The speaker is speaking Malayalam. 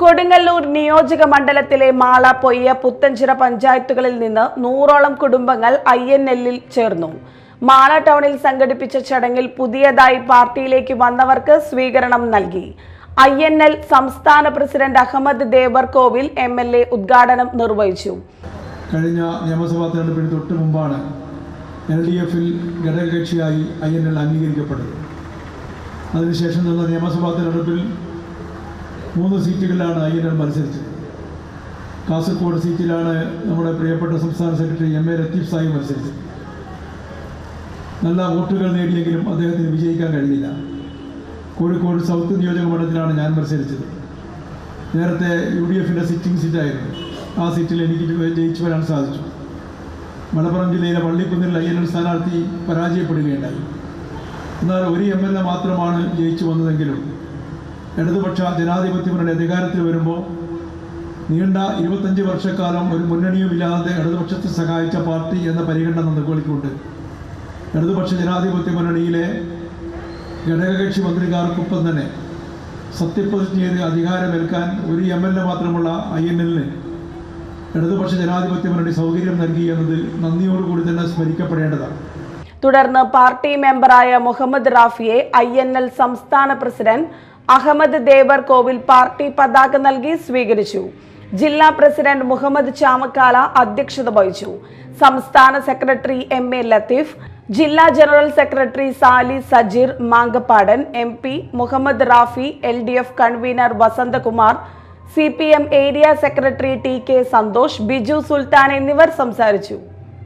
കൊടുങ്ങല്ലൂർ നിയോജക മണ്ഡലത്തിലെ മാള പൊയ്യ പുത്തഞ്ചിറ പഞ്ചായത്തുകളിൽ നിന്ന് നൂറോളം കുടുംബങ്ങൾ ഐ എൻ എല്ലിൽ ചേർന്നു. മാള ടൗണിൽ സംഘടിപ്പിച്ച ചടങ്ങിൽ പുതിയതായി പാർട്ടിയിലേക്ക് വന്നവർക്ക് സ്വീകരണം നൽകി. ഐ എൻ എൽ സംസ്ഥാന president Ahammad Devar Kovil M L A ഉദ്ഘാടനം നിർവഹിച്ചു. കഴിഞ്ഞ നിയമസഭാ തെരഞ്ഞെടുപ്പിന് തൊട്ട് മുമ്പാണ് എൽ ഡി എഫിൽ ഘടകകക്ഷിയായി ഐ എൻ എൽ അംഗീകരിക്കപ്പെട്ടത്. അതിനുശേഷം നടന്ന നിയമസഭാ തെരഞ്ഞെടുപ്പിൽ മൂന്ന് സീറ്റുകളിലാണ് എൽ മത്സരിച്ചത്. കാസർഗോഡ് സീറ്റിലാണ് നമ്മുടെ പ്രിയപ്പെട്ട സംസ്ഥാന secretary M A Latheef Sai മത്സരിച്ചത്. നല്ല വോട്ടുകൾ നേടിയെങ്കിലും അദ്ദേഹത്തിന് വിജയിക്കാൻ കഴിഞ്ഞില്ല കോഴിക്കോട് സൗത്ത് നിയോജക മണ്ഡലത്തിലാണ് ഞാൻ മത്സരിച്ചത്. നേരത്തെ യു ഡി എഫിന്റെ സിറ്റിംഗ് സീറ്റായിരുന്നു. ആ സീറ്റിൽ എനിക്ക് ജയിച്ചു വരാൻ സാധിച്ചു. മലപ്പുറം ജില്ലയിലെ പള്ളിക്കുന്നിൽ എൽ സ്ഥാനാർത്ഥി പരാജയപ്പെടുകയുണ്ടായി. എന്നാൽ ഒരു എം എൽ എ മാത്രമാണ് ജയിച്ചു വന്നതെങ്കിലും ഇടതുപക്ഷ ജനാധിപത്യ മുന്നണി അധികാരത്തിൽ വരുമ്പോൾ നീണ്ട ഇരുപത്തഞ്ച് വർഷക്കാലം ഒരു മുന്നണിയുമില്ലാതെ ഇടതുപക്ഷത്തെ സഹായിച്ച പാർട്ടി എന്ന പരിഗണന നിലകൊള്ളിക്കൊണ്ട് ഇടതുപക്ഷ ജനാധിപത്യ മുന്നണിയിലെ ഘടകകക്ഷി മന്ത്രിമാർക്കൊപ്പം തന്നെ സത്യപ്രതിജ്ഞ ചെയ്ത് അധികാരമേൽക്കാൻ ഒരു എം എൽ എ മാത്രമുള്ള ഐ എൻ എല്ലിന് ഇടതുപക്ഷ ജനാധിപത്യ മുന്നണി സൗകര്യം നൽകി എന്നത് നന്ദിയോടുകൂടി തന്നെ സ്മരിക്കപ്പെടേണ്ടതാണ്. തുടർന്ന് പാർട്ടി മെമ്പറായ മുഹമ്മദ് റാഫിയെ ഐ സംസ്ഥാന പ്രസിഡന്റ് അഹമ്മദ് ദേവർ കോവിൽ പാർട്ടി പതാക നൽകി സ്വീകരിച്ചു. ജില്ലാ പ്രസിഡന്റ് മുഹമ്മദ് ചാമക്കാല അധ്യക്ഷത വഹിച്ചു. സംസ്ഥാന സെക്രട്ടറി എം എ ലത്തീഫ് ജില്ലാ general secretary Sali Sajeer Mankappadan M P Muhammad Rafi L D F convener Vasanthakumar C P M area secretary T K Santhosh Biju Sultan എന്നിവർ സംസാരിച്ചു.